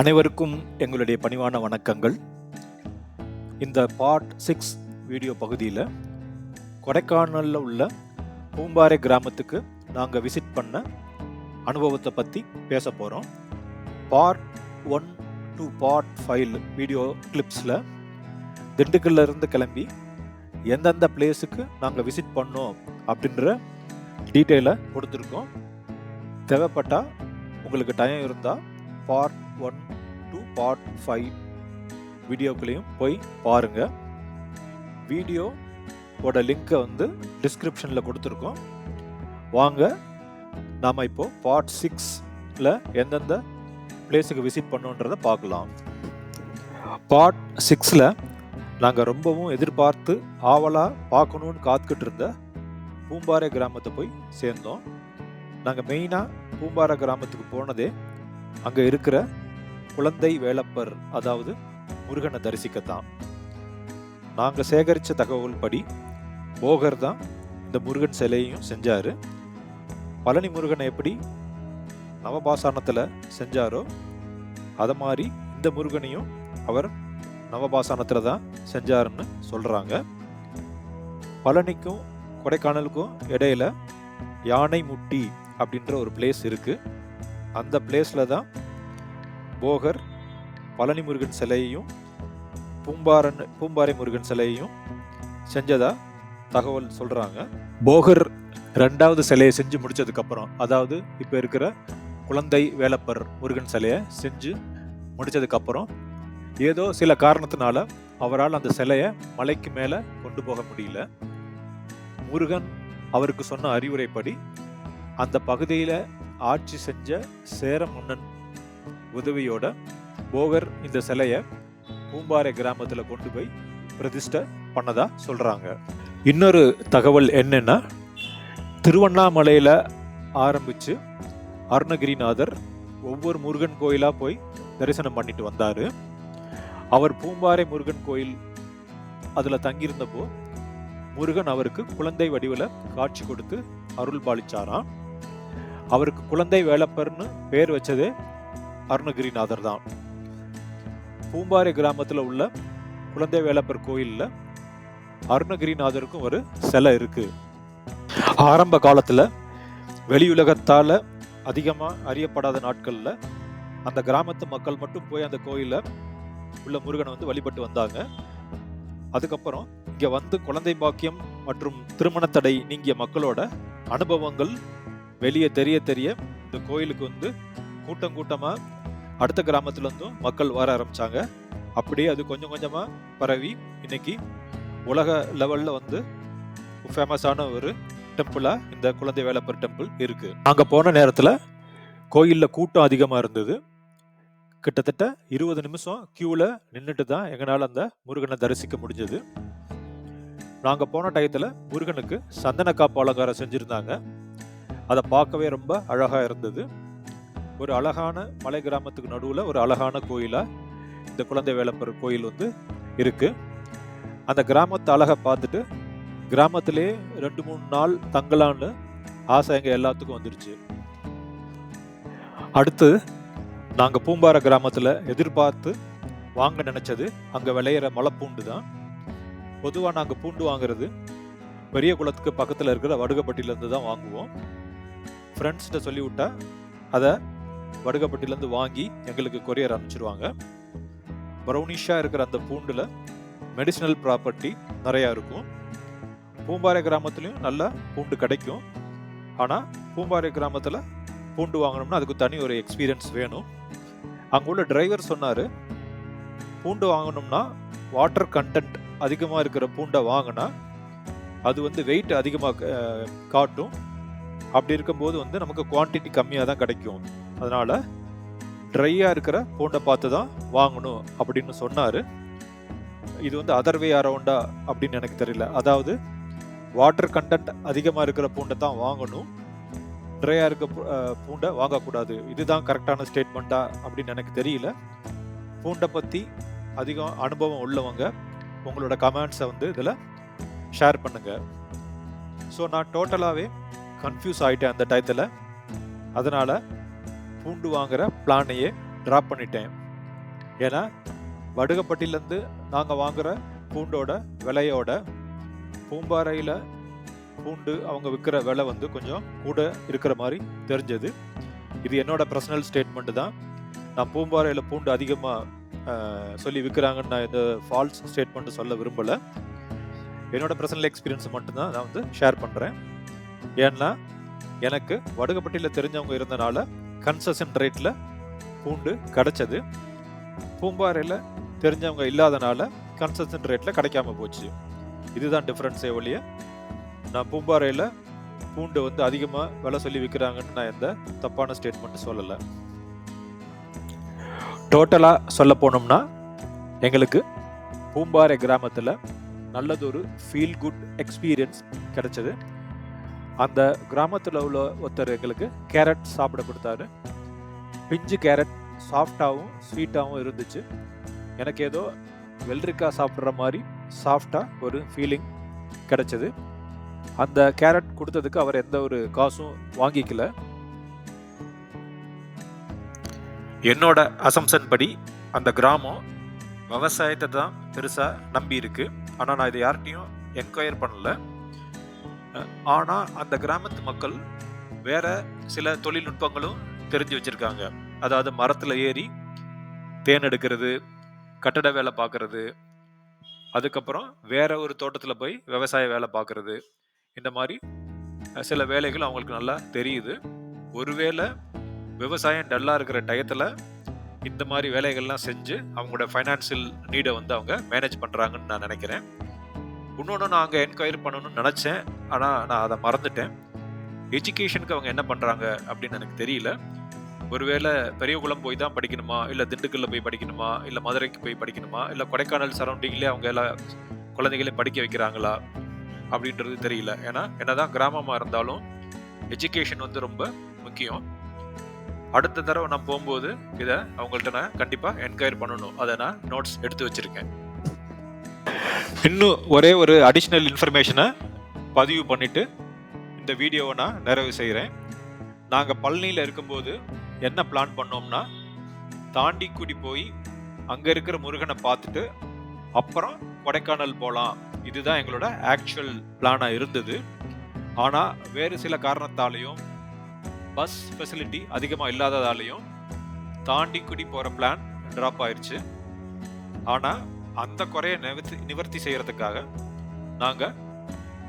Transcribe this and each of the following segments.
அனைவருக்கும் எங்களுடைய பணிவான வணக்கங்கள். இந்த பார்ட் சிக்ஸ் வீடியோ பகுதியில் கொடைக்கானலில் உள்ள பூம்பாறை கிராமத்துக்கு நாங்கள் விசிட் பண்ண அனுபவத்தை பற்றி பேச போகிறோம் part one to part five video கிளிப்ஸில் திண்டுக்கல்லிருந்து கிளம்பி எந்தெந்த பிளேஸுக்கு நாங்கள் விசிட் பண்ணோம் அப்படின்ற டீட்டெயிலை கொடுத்துருக்கோம். தேவைப்பட்டால் உங்களுக்கு டைம் இருந்தால் part one to part five வீடியோக்களையும் போய் பாருங்கள் வீடியோவோட லிங்கை வந்து டிஸ்கிரிப்ஷனில் கொடுத்துருக்கோம். வாங்க நாம் இப்போது பார்ட் சிக்ஸில் எந்தெந்த பிளேஸுக்கு விசிட் பண்ணுன்றதை பார்க்கலாம். பார்ட் சிக்ஸில் நாங்கள் ரொம்பவும் எதிர்பார்த்து ஆவலாக பார்க்கணுன்னு காத்துக்கிட்டு இருந்த பூம்பாறை கிராமத்தை போய் சேர்ந்தோம். நாங்கள் மெயினாக பூம்பாறை கிராமத்துக்கு போனதே அங்கே இருக்கிற குழந்தை வேலப்பர் அதாவது முருகனை தரிசிக்கத்தான். நாங்கள் சேகரித்த தகவல் படி போகர் தான் இந்த முருகன் சிலையையும் செஞ்சார். பழனி முருகனை எப்படி நவபாசானத்தில் செஞ்சாரோ அதை மாதிரி இந்த முருகனையும் அவர் நவபாசானத்தில் தான் செஞ்சாருன்னு சொல்கிறாங்க பழனிக்கும் கொடைக்கானலுக்கும் இடையில யானை முட்டி அப்படின்ற ஒரு பிளேஸ் இருக்குது அந்த பிளேஸில் தான் போகர் பழனி முருகன் சிலையையும் பூம்பாரன் பூம்பாறை முருகன் சிலையையும் செஞ்சதா தகவல் சொல்கிறாங்க போகர் ரெண்டாவது சிலையை செஞ்சு முடிச்சதுக்கப்புறம் அதாவது இப்போ இருக்கிற குழந்தை வேலப்பர் முருகன் சிலையை செஞ்சு முடிச்சதுக்கப்புறம் ஏதோ சில காரணத்தினால அவரால் அந்த சிலையை மலைக்கு மேலே கொண்டு போக முடியல. முருகன் அவருக்கு சொன்ன அறிவுரைப்படி அந்த பகுதியில் ஆட்சி செஞ்ச சேர மன்னன் உதவியோட போகர் இந்த சிலையை பூம்பாறை கிராமத்தில் கொண்டு போய் பிரதிஷ்டை பண்ணதா சொல்கிறாங்க இன்னொரு தகவல் என்னென்னா திருவண்ணாமலையில் ஆரம்பிச்சு அருணகிரிநாதர் ஒவ்வொரு முருகன் கோயிலாக போய் தரிசனம் பண்ணிட்டு வந்தார். அவர் பூம்பாறை முருகன் கோயில் அதில் தங்கியிருந்தப்போ முருகன் அவருக்கு குழந்தை வடிவில் காட்சி கொடுத்து அருள் பாலிச்சாராம். அவருக்கு குழந்தை வேலப்பர்னு பேர் வச்சதே அருணகிரிநாதர் தான். பூம்பாறை கிராமத்தில் உள்ள குழந்தை வேலப்பர் கோயிலில் அருணகிரிநாதருக்கும் ஒரு சிலை இருக்கு. ஆரம்ப காலத்தில் வெளியுலகத்தால் அதிகமாக அறியப்படாத நாட்களில் அந்த கிராமத்து மக்கள் மட்டும் போய் அந்த கோயிலில் உள்ள முருகனை வந்து வழிபட்டு வந்தாங்க. அதுக்கப்புறம் இங்கே வந்து குழந்தை பாக்கியம் மற்றும் திருமண தடை நீங்கிய மக்களோட அனுபவங்கள் வெளியே தெரிய தெரிய இந்த கோயிலுக்கு வந்து கூட்டம் கூட்டமாக அடுத்த கிராமத்துலேருந்தும் மக்கள் வர ஆரம்பிச்சாங்க. அப்படியே அது கொஞ்சம் கொஞ்சமாக பரவி இன்னைக்கு உலக லெவலில் வந்து ஃபேமஸான ஒரு டெம்பிளாக இந்த குழந்தை வேலப்பர் டெம்பிள் இருக்குது நாங்கள் போன நேரத்தில் கோயிலில் கூட்டம் அதிகமாக இருந்தது. கிட்டத்தட்ட இருபது நிமிஷம் க்யூவில் நின்றுட்டு தான் எங்களால் அந்த முருகனை தரிசிக்க முடிஞ்சது. நாங்கள் போன டயத்தில் முருகனுக்கு சந்தன காப்பு அலங்காரம் செஞ்சுருந்தாங்க. அதை பார்க்கவே ரொம்ப அழகாக இருந்தது. ஒரு அழகான மலை கிராமத்துக்கு நடுவில் ஒரு அழகான கோயிலாக இந்த குழந்தை வேலப்பர் கோயில் வந்து இருக்குது அந்த கிராமத்தை அழகை பார்த்துட்டு கிராமத்திலே ரெண்டு மூணு நாள் தங்கலான்னு ஆசை எங்கள் எல்லாத்துக்கும் வந்துருச்சு. அடுத்து நாங்கள் பூம்பாறை கிராமத்தில் எதிர்பார்த்து வாங்க நினச்சது அங்கே விளையிற மலைப்பூண்டு தான். பொதுவாக நாங்கள் பூண்டு வாங்குறது பெரிய குளத்துக்கு பக்கத்தில் இருக்கிற வடுகப்பட்டியிலேருந்து தான் வாங்குவோம். ஃப்ரெண்ட்ஸ்கிட்ட சொல்லிவிட்டா அதை வடுகப்பட்டிலேருந்து வாங்கி எங்களுக்கு கொரியர் அனுப்பிச்சிருவாங்க. ப்ரௌனிஷாக இருக்கிற அந்த பூண்டில் மெடிசினல் ப்ராப்பர்ட்டி நிறையா இருக்கும். பூம்பாறை கிராமத்துலேயும் நல்ல பூண்டு கிடைக்கும். ஆனால் பூம்பாறை கிராமத்தில் பூண்டு வாங்கணும்னா அதுக்கு தனி ஒரு எக்ஸ்பீரியன்ஸ் வேணும். அங்கே உள்ள டிரைவர் சொன்னார் பூண்டு வாங்கணும்னா வாட்டர் கண்டென்ட் அதிகமாக இருக்கிற பூண்டை வாங்கினா அது வந்து வெயிட் அதிகமாக காட்டும். அப்படி இருக்கும்போது வந்து நமக்கு குவான்டிட்டி கம்மியாக தான் கிடைக்கும். அதனால் ட்ரையாக இருக்கிற பூண்டை பார்த்து தான் வாங்கணும் அப்படின்னு சொன்னார். இது வந்து அதர்வே அரவுண்டா அப்படின்னு எனக்கு தெரியல. அதாவது வாட்டர் கண்டென்ட் அதிகமாக இருக்கிற பூண்டை தான் வாங்கணும். ட்ரையாக இருக்க பூண்டை வாங்கக்கூடாது. இதுதான் கரெக்டான ஸ்டேட்மெண்ட்டா அப்படின்னு எனக்கு தெரியல. பூண்டை பற்றி அதிகம் அனுபவம் உள்ளவங்க உங்களோட கமெண்ட்ஸை வந்து இதில் ஷேர் பண்ணுங்கள் ஸோ நான் டோட்டலாகவே கன்ஃபியூஸ் ஆகிட்டேன் அந்த டயத்தில் அதனால் பூண்டு வாங்குகிற பிளானையே ட்ராப் பண்ணிட்டேன். ஏன்னா வடுகப்பட்டிலேருந்து நாங்கள் வாங்குகிற பூண்டோட விலையோட பூம்பாறையில் பூண்டு அவங்க விற்கிற விலை வந்து கொஞ்சம் கூட இருக்கிற மாதிரி தெரிஞ்சது. இது என்னோட பர்சனல் ஸ்டேட்மெண்ட்டு தான். நான் பூம்பாறையில் பூண்டு அதிகமாக சொல்லி விற்கிறாங்கன்னு நான் இந்த ஃபால்ஸ் ஸ்டேட்மெண்ட் சொல்ல விரும்பலை. என்னோட பர்சனல் எக்ஸ்பீரியன்ஸ் மட்டும்தான் நான் வந்து ஷேர் பண்ணுறேன் ஏன்னா எனக்கு வடுகப்பட்டியில் தெரிஞ்சவங்க இருந்தனால கன்செஷன் ரேட்டில் பூண்டு கிடச்சது. பூம்பாறையில் தெரிஞ்சவங்க இல்லாதனால கன்செஷன் ரேட்டில் கிடைக்காம போச்சு. இதுதான் டிஃப்ரென்ஸே ஒழிய நான் பூம்பாறையில் பூண்டு வந்து அதிகமாக விலை சொல்லி விற்கிறாங்கன்னு நான் எந்த தப்பான ஸ்டேட்மெண்ட் சொல்லலை. டோட்டலாக சொல்ல போனோம்னா எங்களுக்கு பூம்பாறை கிராமத்தில் நல்லதொரு ஃபீல் குட் எக்ஸ்பீரியன்ஸ் கிடைச்சது. அந்த கிராமத்தில் உள்ள ஒருத்தர் எங்களுக்கு கேரட் சாப்பிட கொடுத்தாரு. பிஞ்சு கேரட் சாஃப்டாகவும் ஸ்வீட்டாகவும் இருந்துச்சு. எனக்கு ஏதோ வெள்ளரிக்காய் சாப்பிட்ற மாதிரி சாஃப்டாக ஒரு ஃபீலிங் கிடச்சிது. அந்த கேரட் கொடுத்ததுக்கு அவர் எந்த ஒரு காசும் வாங்கிக்கல. என்னோட அசம்சன் படி அந்த கிராமம் விவசாயத்தை தான் பெருசாக நம்பி இருக்கு. ஆனால் நான் இதை யார்கிட்டையும் என்கொயர் பண்ணல. ஆனால் அந்த கிராமத்து மக்கள் வேற சில தொழில்நுட்பங்களும் தெரிஞ்சு வச்சுருக்காங்க. அதாவது மரத்தில் ஏறி தேன் எடுக்கிறது கட்டட வேலை பார்க்கறது அதுக்கப்புறம் வேற ஒரு தோட்டத்தில் போய் விவசாய வேலை பார்க்கறது இந்த மாதிரி சில வேலைகள் அவங்களுக்கு நல்லா தெரியுது. ஒருவேளை விவசாயம் டல்லாக இருக்கிற டயத்தில் இந்த மாதிரி வேலைகள்லாம் செஞ்சு அவங்களோட ஃபைனான்சியல் நீடை வந்து அவங்க மேனேஜ் பண்ணுறாங்கன்னு நான் நினைக்கிறேன். இன்னொன்று நான் அங்கே என்கொயரி பண்ணணும்னு நினச்சேன். ஆனால் நான் அதை மறந்துட்டேன். எஜுகேஷனுக்கு அவங்க என்ன பண்ணுறாங்க அப்படின்னு எனக்கு தெரியல. ஒருவேளை பெரியகுளம் போய் தான் படிக்கணுமா? இல்லை திண்டுக்கல்ல போய் படிக்கணுமா? இல்லை மதுரைக்கு போய் படிக்கணுமா? இல்லை கொடைக்கானல் சரௌண்டிங்லேயே அவங்க எல்லா குழந்தைகளையும் படிக்க வைக்கிறாங்களா? அப்படின்றது தெரியல. ஏன்னா என்னதான் கிராமமாக இருந்தாலும் எஜுகேஷன் வந்து ரொம்ப முக்கியம். அடுத்த தடவை நான் போகும்போது இதை அவங்கள்ட்ட நான் கண்டிப்பாக என்கொயர் பண்ணணும். அதை நான் நோட்ஸ் எடுத்து வச்சிருக்கேன். இன்னும் ஒரே ஒரு அடிஷ்னல் இன்ஃபர்மேஷனை பதிவு பண்ணிட்டு இந்த வீடியோவை நான் நிறைவு செய்கிறேன் நாங்கள் பழனியில் இருக்கும்போது என்ன பிளான் பண்ணோம்னா தாண்டிக்குடி போய் அங்கே இருக்கிற முருகனை பார்த்துட்டு அப்புறம் கொடைக்கானல் போகலாம் இதுதான் எங்களோட ஆக்சுவல் பிளானாக இருந்தது. ஆனால் வேறு சில காரணத்தாலையும் பஸ் ஃபெசிலிட்டி அதிகமாக இல்லாததாலையும் தாண்டிக்குடி போகிற பிளான் ட்ராப் ஆயிடுச்சு ஆனால் அந்த குறையை நிவர்த்தி நிவர்த்தி செய்கிறதுக்காக நாங்கள்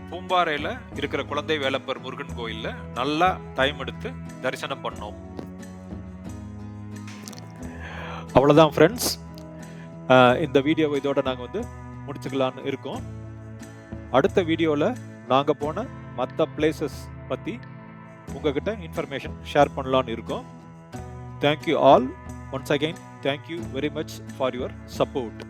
பூம்பாறையில் இருக்கிற குழந்தை வேலப்பர் முருகன் கோயிலில் நல்லா டைம் எடுத்து தரிசனம் பண்ணோம். அவ்வளோதான் ஃப்ரெண்ட்ஸ் இந்த வீடியோவை இதோட நாங்கள் வந்து முடிச்சுக்கலான்னு இருக்கோம். அடுத்த வீடியோவில் நாங்கள் போன மற்ற பிளேசஸ் பற்றி உங்ககிட்ட இன்ஃபர்மேஷன் ஷேர் பண்ணலான்னு இருக்கோம். Thank you all once again thank you very much for your support